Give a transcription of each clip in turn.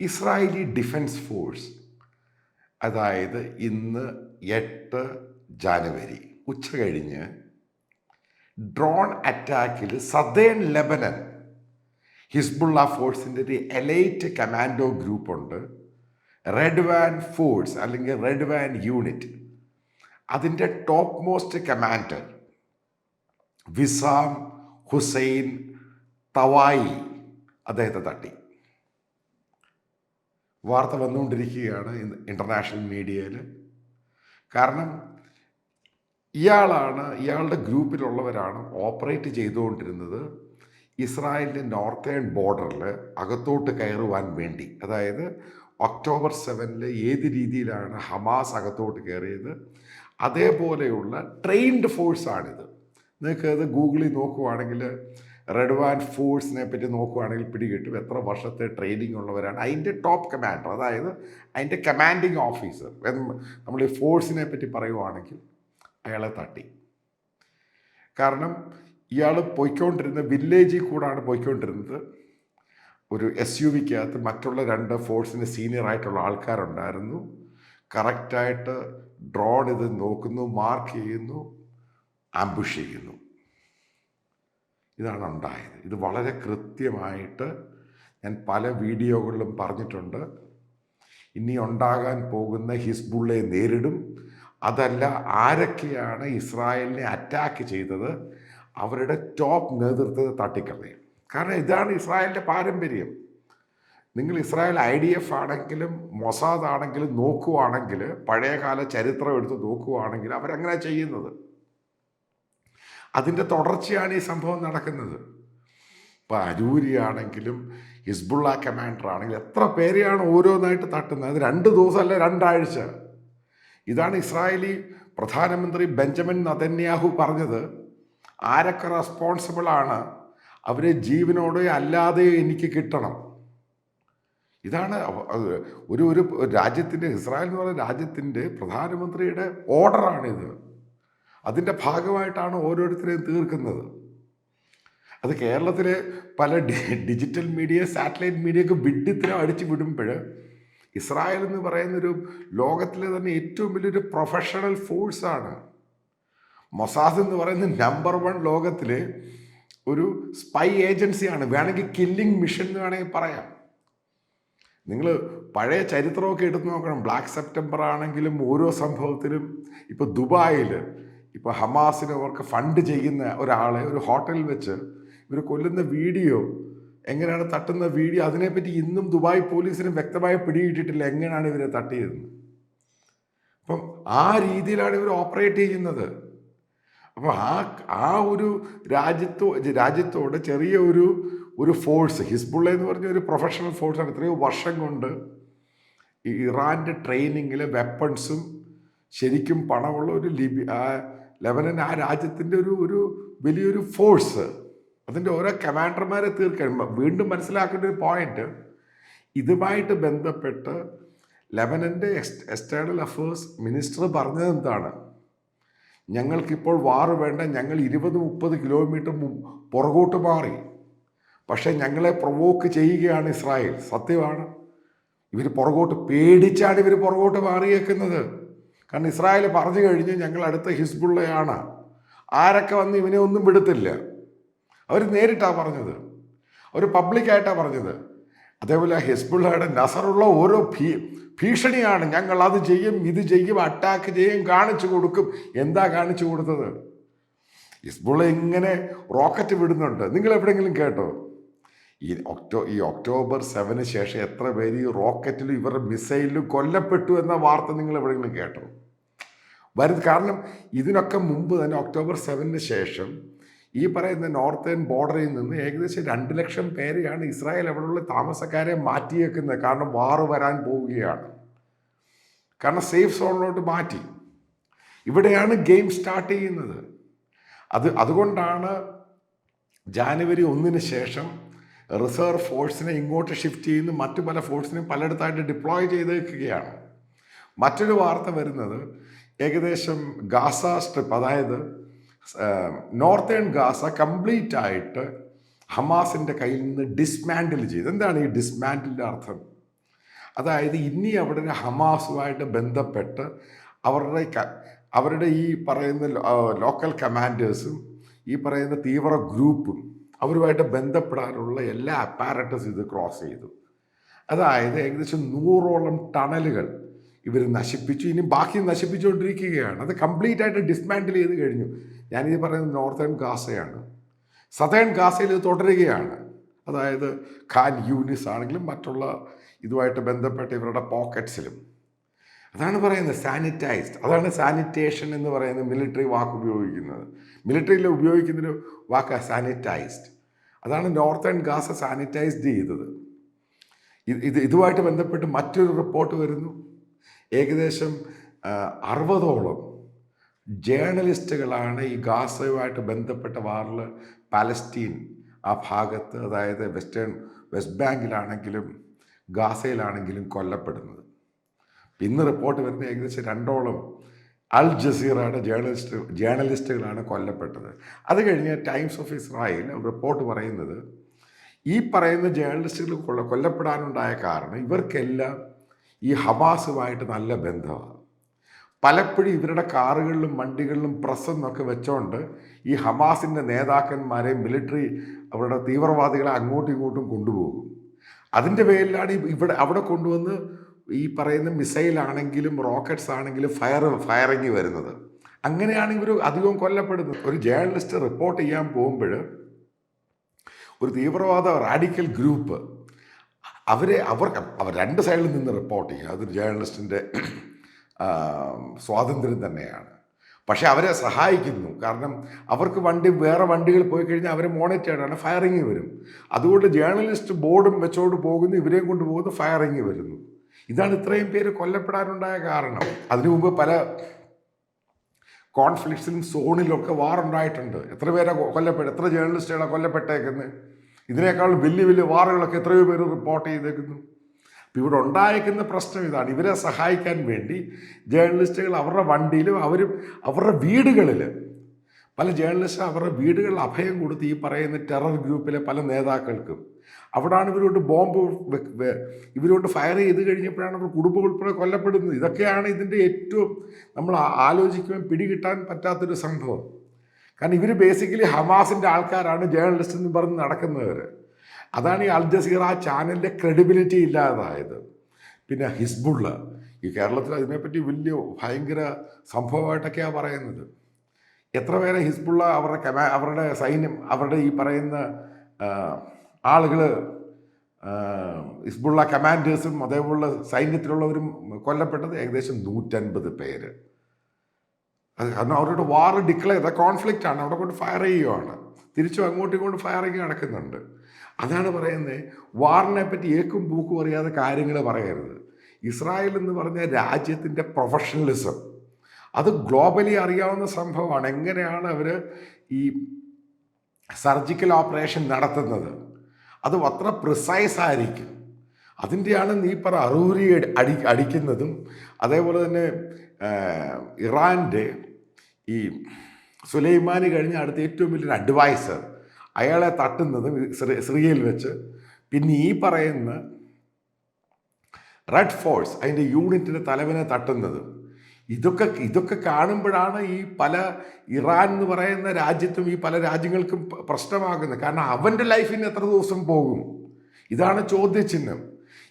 Israeli defence force അതായത് ഇന്ന് എട്ട് ജാനുവരി ഉച്ച കഴിഞ്ഞ് ഡ്രോൺ അറ്റാക്കിൽ സദേൺ ലെബനൻ ഹിസ്ബുള്ള ഫോഴ്സിന്റെ ഒരു എലൈറ്റ് കമാൻഡോ ഗ്രൂപ്പുണ്ട് റെഡ് വാൻ ഫോഴ്സ് അല്ലെങ്കിൽ റെഡ് വാൻ യൂണിറ്റ്. അതിന്റെ top most commander Wissam Hussein Tawil അദ്ദേഹത്തെ തട്ടി. വാർത്ത വന്നുകൊണ്ടിരിക്കുകയാണ് ഇന്റർനാഷണൽ മീഡിയയിൽ കാരണം ഇയാളാണ് ഇയാളുടെ ഗ്രൂപ്പിലുള്ളവരാണ് ഓപ്പറേറ്റ് ചെയ്തുകൊണ്ടിരുന്നത് ഇസ്രായേലിന്റെ നോർത്തേൺ ബോർഡറിൽ അകത്തോട്ട് കയറുവാൻ വേണ്ടി. അതായത് ഒക്ടോബർ സെവനിൽ ഏത് രീതിയിലാണ് ഹമാസ് അകത്തോട്ട് കയറിയത്? അതേപോലെയുള്ള ട്രെയിൻഡ് ഫോഴ്സാണിത് നിങ്ങൾക്ക് അത് ഗൂഗിളിൽ നോക്കുവാണെങ്കിൽ റെഡ് വാൻഡ് ഫോഴ്സിനെ പറ്റി നോക്കുകയാണെങ്കിൽ പിടികിട്ടും. എത്ര വർഷത്തെ ട്രെയിനിങ് ഉള്ളവരാണ്. അതിന്റെ ടോപ്പ് കമാൻഡർ അതായത് അതിന്റെ കമാൻഡിങ് ഓഫീസർ നമ്മൾ ഈ ഫോഴ്സിനെ പറ്റി പറയുവാണെങ്കിൽ അയാളെ തട്ടി. കാരണം ഇയാൾ പോയിക്കൊണ്ടിരുന്ന വില്ലേജിൽ കൂടാണ് പോയിക്കൊണ്ടിരുന്നത്. ഒരു എസ് യു വിക്കകത്ത് മറ്റുള്ള രണ്ട് ഫോഴ്സിന് സീനിയർ ആയിട്ടുള്ള ആൾക്കാരുണ്ടായിരുന്നു. കറക്റ്റായിട്ട് ഡ്രോൺ ഇത് നോക്കുന്നു മാർക്ക് ചെയ്യുന്നു ആംബുഷ് ചെയ്യുന്നു. ഇതാണ് ഉണ്ടായത്. ഇത് വളരെ കൃത്യമായിട്ട് ഞാൻ പല വീഡിയോകളിലും പറഞ്ഞിട്ടുണ്ട്. ഇനി ഉണ്ടാകാൻ പോകുന്ന ഹിസ്ബുള്ളയെ നേരിടും. അതല്ല ആരൊക്കെയാണ് ഇസ്രായേലിനെ അറ്റാക്ക് ചെയ്തത്? അവരുടെ ടോപ്പ് നേതൃത്വത്തെ തട്ടിക്കളയും. കാരണം ഇതാണ് ഇസ്രായേലിന്റെ പാരമ്പര്യം. നിങ്ങൾ ഇസ്രായേൽ ഐ ഡി എഫ് ആണെങ്കിലും മൊസാദ് ആണെങ്കിലും നോക്കുവാണെങ്കിൽ പഴയകാല ചരിത്രം എടുത്ത് നോക്കുവാണെങ്കിൽ അവരങ്ങനെ ചെയ്യുന്നത്. അതിന്റെ തുടർച്ചയാണ് ഈ സംഭവം നടക്കുന്നത്. ഇപ്പോൾ അരൂരിയാണെങ്കിലും ഹിസ്ബുള്ള കമാൻഡർ ആണെങ്കിലും എത്ര പേരെയാണ് ഓരോന്നായിട്ട് തട്ടുന്നത്? അത് രണ്ട് ദിവസമല്ല രണ്ടാഴ്ച. ഇതാണ് ഇസ്രായേലി പ്രധാനമന്ത്രി ബെഞ്ചമിൻ നതന്യാഹു പറഞ്ഞത്. ആരൊക്കെ റെസ്പോൺസിബിൾ ആണ്? അവരെ ജീവനോടെ അല്ലാതെ എനിക്ക് കിട്ടണം. ഇതാണ് ഒരു ഒരു രാജ്യത്തിന്റെ ഇസ്രായേൽ എന്ന് പറയുന്ന രാജ്യത്തിന്റെ പ്രധാനമന്ത്രിയുടെ ഓർഡറാണിത് അതിന്റെ ഭാഗമായിട്ടാണ് ഓരോരുത്തരെയും തീർക്കുന്നത്. അത് കേരളത്തിലെ പല ഡിജിറ്റൽ മീഡിയ സാറ്റലൈറ്റ് മീഡിയക്ക് വിഡിത്തരം അടിച്ചു വിടുമ്പോൾ ഇസ്രായേൽ എന്ന് പറയുന്നൊരു ലോകത്തിലെ തന്നെ ഏറ്റവും വലിയൊരു പ്രൊഫഷണൽ ഫോഴ്സാണ് മൊസാദ് എന്ന് പറയുന്ന നമ്പർ വൺ ലോകത്തിലെ ഒരു സ്പൈ ഏജൻസിയാണ് വേണമെങ്കിൽ കില്ലിംഗ് മിഷൻ എന്ന് വേണമെങ്കിൽ പറയാം. നിങ്ങൾ പഴയ ചരിത്രമൊക്കെ എടുത്തു നോക്കണം. ബ്ലാക്ക് സെപ്റ്റംബർ ആണെങ്കിലും ഓരോ സംഭവത്തിലും. ഇപ്പോൾ ദുബായിൽ ഇപ്പോൾ ഹമാസിന് അവർക്ക് ഫണ്ട് ചെയ്യുന്ന ഒരാളെ ഒരു ഹോട്ടലിൽ വെച്ച് ഇവർ കൊല്ലുന്ന വീഡിയോ എങ്ങനെയാണ് തട്ടുന്ന വീഡിയോ അതിനെപ്പറ്റി ഇന്നും ദുബായ് പോലീസിനും വ്യക്തമായി പിടിയിട്ടിട്ടില്ല എങ്ങനെയാണ് ഇവരെ തട്ടിയതെന്ന്. അപ്പം ആ രീതിയിലാണ് ഇവർ ഓപ്പറേറ്റ് ചെയ്യുന്നത്. അപ്പോൾ ആ ആ ഒരു രാജ്യത്തോ രാജ്യത്തോട് ചെറിയ ഒരു ഒരു ഫോഴ്സ് ഹിസ്ബുള്ള എന്ന് പറഞ്ഞ ഒരു പ്രൊഫഷണൽ ഫോഴ്സാണ്. എത്രയോ വർഷം കൊണ്ട് ഇറാന്റെ ട്രെയിനിങ്ങിലെ വെപ്പൺസും ശരിക്കും പണമുള്ള ഒരു ലിബി ആ ലെബനൻ ആ രാജ്യത്തിന്റെ ഒരു ഒരു വലിയൊരു ഫോഴ്സ്. അതിന്റെ ഓരോ കമാൻഡർമാരെ തീർക്കാൻ വീണ്ടും മനസ്സിലാക്കേണ്ട ഒരു പോയിന്റ് ഇതുമായിട്ട് ബന്ധപ്പെട്ട് ലെബനന്റെ എക്സ് എക്സ്റ്റേണൽ അഫേഴ്സ് മിനിസ്റ്റർ പറഞ്ഞത് എന്താണ്? ഞങ്ങൾക്കിപ്പോൾ വാറ് വേണ്ട ഞങ്ങൾ ഇരുപത് മുപ്പത് കിലോമീറ്റർ പുറകോട്ട് മാറി. പക്ഷേ ഞങ്ങളെ പ്രൊവോക്ക് ചെയ്യുകയാണ് ഇസ്രായേൽ. സത്യമാണ്. ഇവർ പുറകോട്ട് പേടിച്ചാണ് ഇവർ പുറകോട്ട് മാറിയേക്കുന്നത്. കാരണം ഇസ്രായേൽ പറഞ്ഞു കഴിഞ്ഞ് ഞങ്ങൾ അടുത്ത ഹിസ്ബുള്ളയാണ്. ആരൊക്കെ വന്ന് ഇവനെ ഒന്നും വിടത്തില്ല. അവർ നേരിട്ടാണ് പറഞ്ഞത്. അവർ പബ്ലിക്കായിട്ടാണ് പറഞ്ഞത്. അതേപോലെ ഹിസ്ബുള്ളയുടെ നസറുള്ള ഓരോ ഭീ ഭീഷണിയാണ്. ഞങ്ങൾ അത് ചെയ്യും ഇത് ചെയ്യും അറ്റാക്ക് ചെയ്യും കാണിച്ചു കൊടുക്കും. എന്താ കാണിച്ചു കൊടുത്തത്? ഹിസ്ബുള്ള ഇങ്ങനെ റോക്കറ്റ് വിടുന്നുണ്ട്. നിങ്ങൾ എവിടെയെങ്കിലും കേട്ടോ? ഈ ഒക്ടോ ഈ ഒക്ടോബർ സെവന് ശേഷം എത്ര പേര് ഈ റോക്കറ്റിലും ഇവരുടെ മിസൈലിലും കൊല്ലപ്പെട്ടു എന്ന വാർത്ത നിങ്ങൾ എവിടെയെങ്കിലും കേട്ടോ? വരും കാരണം ഇതിനൊക്കെ മുമ്പ് തന്നെ ഒക്ടോബർ സെവനിന് ശേഷം ഈ പറയുന്ന നോർത്തേൺ ബോർഡറിൽ നിന്ന് ഏകദേശം രണ്ട് ലക്ഷം പേരെയാണ് ഇസ്രായേൽ അവിടെയുള്ള താമസക്കാരെ മാറ്റിയേക്കുന്നത്. കാരണം വാറ് വരാൻ പോവുകയാണ്. കാരണം സേഫ് സോണിലോട്ട് മാറ്റി. ഇവിടെയാണ് ഗെയിം സ്റ്റാർട്ട് ചെയ്യുന്നത്. അത് അതുകൊണ്ടാണ് ജാനുവരി ഒന്നിന് ശേഷം റിസർവ് ഫോഴ്സിനെ ഇങ്ങോട്ട് ഷിഫ്റ്റ് ചെയ്യുന്നു. മറ്റു പല ഫോഴ്സിനെയും പലയിടത്തായിട്ട് ഡിപ്ലോയ് ചെയ്തേക്കുകയാണ്. മറ്റൊരു വാർത്ത വരുന്നത് ഏകദേശം ഗാസ സ്ട്രിപ്പ് അതായത് നോർത്തേൺ ഗാസ കംപ്ലീറ്റ് ആയിട്ട് ഹമാസിന്റെ കയ്യിൽ നിന്ന് ഡിസ്മാൻഡിൽ ചെയ്ത്. എന്താണ് ഈ ഡിസ്മാൻഡിന്റെ അർത്ഥം? അതായത് ഇനി അവിടെ ഹമാസുമായിട്ട് ബന്ധപ്പെട്ട് അവരുടെ അവരുടെ ഈ പറയുന്ന ലോക്കൽ കമാൻഡേഴ്സും ഈ പറയുന്ന തീവ്ര ഗ്രൂപ്പും അവരുമായിട്ട് ബന്ധപ്പെടാനുള്ള എല്ലാ അപ്പാരറ്റസും ഇത് ക്രോസ് ചെയ്തു. അതായത് ഏകദേശം നൂറോളം ടണലുകൾ ഇവർ നശിപ്പിച്ചു ഇനി ബാക്കി നശിപ്പിച്ചുകൊണ്ടിരിക്കുകയാണ്. അത് കംപ്ലീറ്റ് ആയിട്ട് ഡിസ്മാൻഡിൽ ചെയ്ത് കഴിഞ്ഞു. ഞാനിത് പറയുന്നത് നോർത്തേൺ ഗാസയാണ്. സതേൺ ഗാസയിൽ തുടരുകയാണ്. അതായത് ഖാൻ യൂനിസ് ആണെങ്കിലും മറ്റുള്ള ഇതുമായിട്ട് ബന്ധപ്പെട്ട ഇവരുടെ പോക്കറ്റ്സിലും അതാണ് പറയുന്നത് സാനിറ്റൈസ്ഡ് അതാണ് സാനിറ്റേഷൻ എന്ന് പറയുന്ന മിലിറ്ററി വാക്ക് ഉപയോഗിക്കുന്നത്. മിലിറ്ററിയിൽ ഉപയോഗിക്കുന്നൊരു വാക്ക് സാനിറ്റൈസ്ഡ് അതാണ് നോർത്തേൺ ഗാസ സാനിറ്റൈസ്ഡ് ചെയ്തത്. ഇത് ഇതുമായിട്ട് ബന്ധപ്പെട്ട് മറ്റൊരു റിപ്പോർട്ട് വരുന്നു. ഏകദേശം അറുപതോളം ജേർണലിസ്റ്റുകളാണ് ഈ ഗാസയുമായിട്ട് ബന്ധപ്പെട്ട വാറിൽ പാലസ്റ്റീൻ ആ ഭാഗത്ത് അതായത് വെസ്റ്റേൺ വെസ്റ്റ് ബാങ്കിലാണെങ്കിലും ഗാസയിലാണെങ്കിലും കൊല്ലപ്പെടുന്നത്. ഇന്ന് റിപ്പോർട്ട് വരുന്ന ഏകദേശം രണ്ടോളം അൽ ജസീറയുടെ ജേർണലിസ്റ്റ് ജേർണലിസ്റ്റുകളാണ് കൊല്ലപ്പെട്ടത്. അത് കഴിഞ്ഞ് ടൈംസ് ഓഫ് ഇസ്രായേൽ റിപ്പോർട്ട് പറയുന്നത് ഈ പറയുന്ന ജേർണലിസ്റ്റുകൾ കൊല്ല കൊല്ലപ്പെടാനുണ്ടായ കാരണം ഇവർക്കെല്ലാം ഈ ഹബാസുമായിട്ട് നല്ല ബന്ധമാണ്. പലപ്പോഴും ഇവരുടെ കാറുകളിലും വണ്ടികളിലും പ്രസ്സെന്നൊക്കെ വെച്ചോണ്ട് ഈ ഹമാസിന്റെ നേതാക്കന്മാരെ മിലിറ്ററി അവരുടെ തീവ്രവാദികളെ അങ്ങോട്ടും ഇങ്ങോട്ടും കൊണ്ടുപോകും. അതിന്റെ പേരിലാണ് ഇവിടെ അവിടെ കൊണ്ടുവന്ന് ഈ പറയുന്ന മിസൈലാണെങ്കിലും റോക്കറ്റ്സ് ആണെങ്കിലും ഫയർ ഫയറിങ് വരുന്നത്. അങ്ങനെയാണ് ഇവർ അധികവും കൊല്ലപ്പെടുന്നത്. ഒരു ജേർണലിസ്റ്റ് റിപ്പോർട്ട് ചെയ്യാൻ പോകുമ്പോൾ ഒരു തീവ്രവാദ റാഡിക്കൽ ഗ്രൂപ്പ് അവരെ അവർ അവർ രണ്ട് സൈഡിൽ നിന്ന് റിപ്പോർട്ട് ചെയ്യുക. അതൊരു ജേർണലിസ്റ്റിന്റെ സ്വാതന്ത്ര്യം തന്നെയാണ്. പക്ഷേ അവരെ സഹായിക്കുന്നു. കാരണം അവർക്ക് വണ്ടി വേറെ വണ്ടികൾ പോയി കഴിഞ്ഞാൽ അവരെ ചെയ്യണം. ഫയറിങ് വരും. അതുകൊണ്ട് ജേർണലിസ്റ്റ് ബോർഡും വെച്ചോണ്ട് പോകുന്നു. ഇവരെയും കൊണ്ട് പോകുന്നു ഫയറിങ് വരുന്നു. ഇതാണ് ഇത്രയും പേര് കൊല്ലപ്പെടാനുണ്ടായ കാരണം. അതിനു മുമ്പ് പല കോൺഫ്ലിക്ട്സിലും സോണിലൊക്കെ വാറുണ്ടായിട്ടുണ്ട് എത്ര പേരെ കൊല്ലപ്പെട്ട എത്ര ജേർണലിസ്റ്റുകളാണ് കൊല്ലപ്പെട്ടേക്കുന്നത് ഇതിനേക്കാൾ വലിയ വലിയ വാറുകളൊക്കെ എത്രയോ പേര് റിപ്പോർട്ട് ചെയ്തേക്കുന്നു. അപ്പോൾ ഇവിടെ ഉണ്ടായേക്കുന്ന പ്രശ്നം ഇതാണ്. ഇവരെ സഹായിക്കാൻ വേണ്ടി ജേർണലിസ്റ്റുകൾ അവരുടെ വണ്ടിയിലും അവർ അവരുടെ വീടുകളിൽ പല ജേർണലിസ്റ്റ് അവരുടെ വീടുകളിൽ അഭയം കൊടുത്ത് ഈ പറയുന്ന ടെറർ ഗ്രൂപ്പിലെ പല നേതാക്കൾക്കും. അവിടാണ് ഇവരോട് ബോംബ് ഇവരോട് ഫയർ ചെയ്ത് കഴിഞ്ഞപ്പോഴാണ് അവർ കുടുംബ ഉൾപ്പെടെ കൊല്ലപ്പെടുന്നത്. ഇതൊക്കെയാണ് ഇതിന്റെ ഏറ്റവും നമ്മൾ ആലോചിക്കുവാൻ പിടികിട്ടാൻ പറ്റാത്തൊരു സംഭവം. കാരണം ഇവർ ബേസിക്കലി ഹമാസിന്റെ ആൾക്കാരാണ് ജേർണലിസ്റ്റ് എന്ന് പറഞ്ഞ് നടക്കുന്നവർ അതാണ് ഈ അൽ ജസീറ ചാനലിന്റെ ക്രെഡിബിലിറ്റി ഇല്ലാതായത്. പിന്നെ ഹിസ്ബുള്ള ഈ കേരളത്തിൽ അതിനെപ്പറ്റി വലിയ ഭയങ്കര സംഭവമായിട്ടൊക്കെയാണ് പറയുന്നത്. എത്ര പേരെ ഹിസ്ബുള്ള അവരുടെ കമാ അവരുടെ സൈന്യം അവരുടെ ഈ പറയുന്ന ആളുകൾ ഹിസ്ബുള്ള കമാൻഡേഴ്സും അതേപോലുള്ള സൈന്യത്തിലുള്ളവരും കൊല്ലപ്പെട്ടത് ഏകദേശം നൂറ്റൻപത് പേര്. അത് കാരണം അവരോട് വാർ ഡിക്ലെയർ കോൺഫ്ലിക്റ്റ് ആണ്. അവിടെ കൊണ്ട് ഫയർ ചെയ്യുകയാണ് തിരിച്ചും അങ്ങോട്ടും ഇങ്ങോട്ടും ഫയറിങ് നടക്കുന്നുണ്ട്. അതാണ് പറയുന്നത് വാറിനെ പറ്റി ഏക്കും പൂക്കും അറിയാതെ കാര്യങ്ങൾ പറയരുത്. ഇസ്രായേൽ എന്ന് പറഞ്ഞ രാജ്യത്തിന്റെ പ്രൊഫഷണലിസം അത് ഗ്ലോബലി അറിയാവുന്ന സംഭവമാണ്. എങ്ങനെയാണ് അവർ ഈ സർജിക്കൽ ഓപ്പറേഷൻ നടത്തുന്നത്? അത് അത്ര പ്രിസൈസ് ആയിരിക്കും. അതിന്റെയാണ് നീ പറ അറൂരി അടി അടിക്കുന്നതും അതേപോലെ തന്നെ ഇറാന്റെ ഈ സുലൈമാനി കഴിഞ്ഞ അടുത്ത ഏറ്റവും വലിയൊരു അഡ്വൈസർ അയാളെ തട്ടുന്നത് സിറിയയിൽ വെച്ച്. പിന്നെ ഈ പറയുന്ന റെഡ് ഫോഴ്സ് അതിന്റെ യൂണിറ്റിന്റെ തലവനെ തട്ടുന്നത്. ഇതൊക്കെ ഇതൊക്കെ കാണുമ്പോഴാണ് ഈ പല ഇറാൻ എന്ന് പറയുന്ന രാജ്യത്തും ഈ പല രാജ്യങ്ങൾക്കും പ്രശ്നമാകുന്നത്. കാരണം അവന്റെ ലൈഫിന് എത്ര ദിവസം പോകും? ഇതാണ് ചോദ്യചിഹ്നം.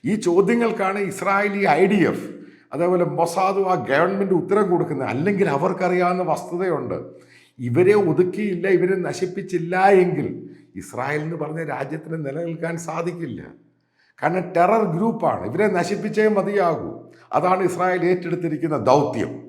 ഈ ചോദ്യങ്ങൾക്കാണ് ഇസ്രായേലി ഐ ഡി എഫ് അതേപോലെ മൊസാദും ആ ഗവൺമെന്റ് ഉത്തരം കൊടുക്കുന്നത് അല്ലെങ്കിൽ അവർക്കറിയാവുന്ന വസ്തുതയുണ്ട്. ഇവരെ ഒതുക്കിയില്ല ഇവരെ നശിപ്പിച്ചില്ല എങ്കിൽ ഇസ്രായേൽ എന്ന് പറഞ്ഞ രാജ്യത്തിന് നിലനിൽക്കാൻ സാധിക്കില്ല. കാരണം ടെറർ ഗ്രൂപ്പാണ്. ഇവരെ നശിപ്പിച്ചേ മതിയാകൂ. അതാണ് ഇസ്രായേൽ ഏറ്റെടുത്തിരിക്കുന്ന ദൗത്യം.